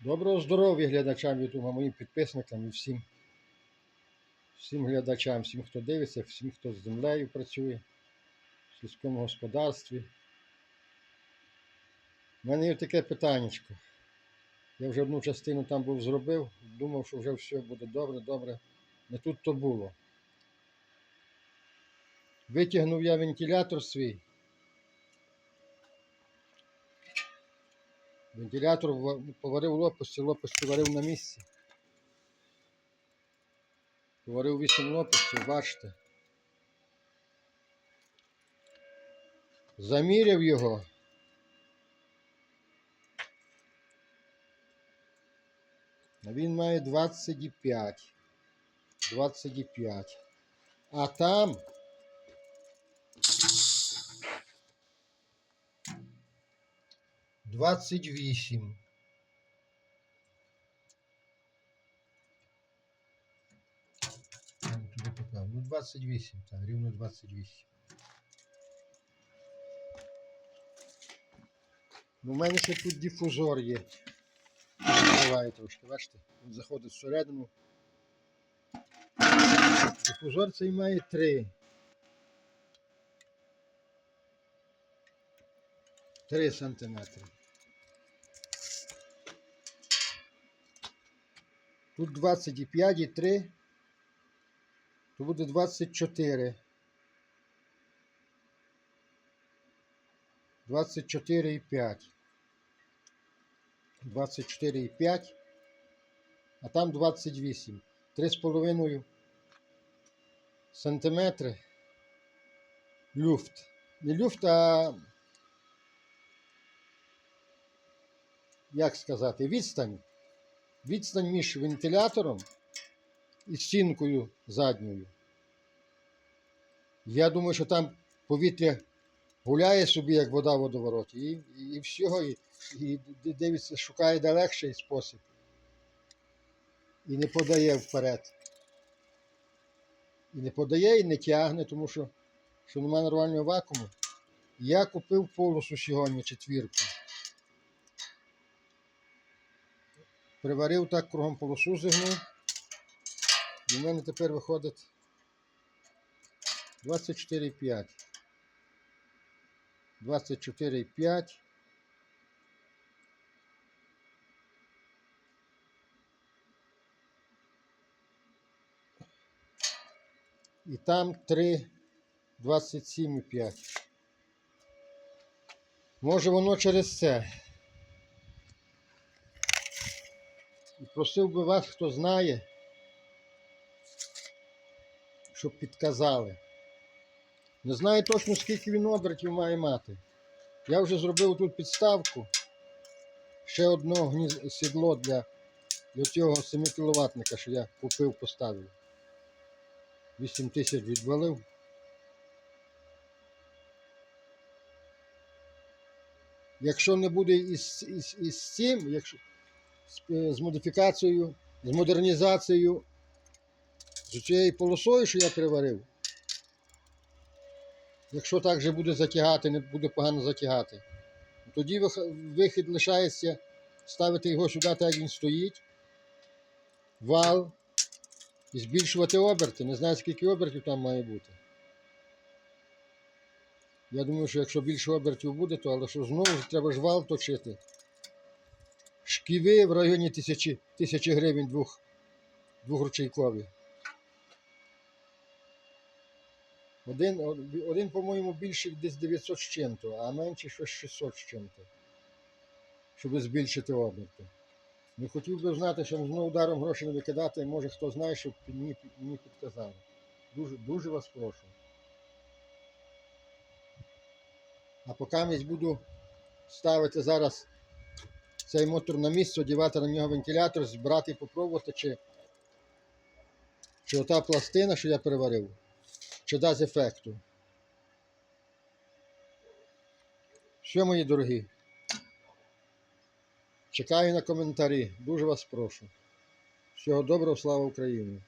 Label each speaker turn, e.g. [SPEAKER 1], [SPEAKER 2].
[SPEAKER 1] Доброго здоров'я глядачам Ютуба, моїм підписникам і всім, всім глядачам, всім, хто дивиться, всім, хто з землею працює, в сільському господарстві. У мене є таке питаннячко. Я вже одну частину там був зробив, думав, що вже все буде добре, добре. Не тут то було. Витягнув я вентилятор свій. Вентилятор ва- поварив лопасті, лопасті варив на місці. Поварив 8 лопастів, бачите. Заміряв його. Він має 25. 25. А там Двадцять вісім. Ну, туди попав. Ну, 28, так, рівно 28. Ну, у мене ще тут дифузор є. Відкриваю трошки, бачите? Він заходить всередину. Дифузор цей має 3. 3 сантиметри. Тут 25 і 3, то буде 24. 24 і 5. 24 і 5. А там 28. 3,5 сантиметри. Люфт. Не люфт, а як сказати, відстань. Відстань між вентилятором і стінкою задньою. Я думаю, що там повітря гуляє собі, як вода в водовороті, і, і, і всього, і, і дивиться, шукає де легший спосіб. І не подає вперед. І не подає, і не тягне, тому що, що немає нормального вакууму. Я купив полосу сьогодні четвірку. Приварив так кругом полосу зигнув. І в мене тепер виходить 24,5. 24,5. І там 3, 27,5. Може воно через це. І просив би вас, хто знає, щоб підказали. Не знаю точно, скільки він обертів має мати. Я вже зробив тут підставку. Ще одне сідло для, для цього 7 кВт, що я купив, поставив. 8 тисяч відвалив. Якщо не буде із, із, із цим, якщо з, е, модифікацією, з модернізацією, з цією полосою, що я приварив. Якщо так же буде затягати, не буде погано затягати, тоді вихід лишається ставити його сюди, так як він стоїть, вал і збільшувати оберти. Не знаю, скільки обертів там має бути. Я думаю, що якщо більше обертів буде, то але що знову треба ж вал точити. Шківи в районі тисячі, тисячі гривень двох, двохручейкові. Один, один, по-моєму, більший десь 900 з чим-то, а менший щось 600 з чим-то. Щоб збільшити оберти. Не хотів би знати, щоб знову ударом гроші не викидати, може хто знає, щоб мені, мені підказали. Дуже, дуже вас прошу. А поки я буду ставити зараз цей мотор на місце, одягати на нього вентилятор, збирати і попробувати, чи, чи ота пластина, що я переварив, чи дасть ефекту. Все, мої дорогі. Чекаю на коментарі. Дуже вас прошу. Всього доброго, слава Україні!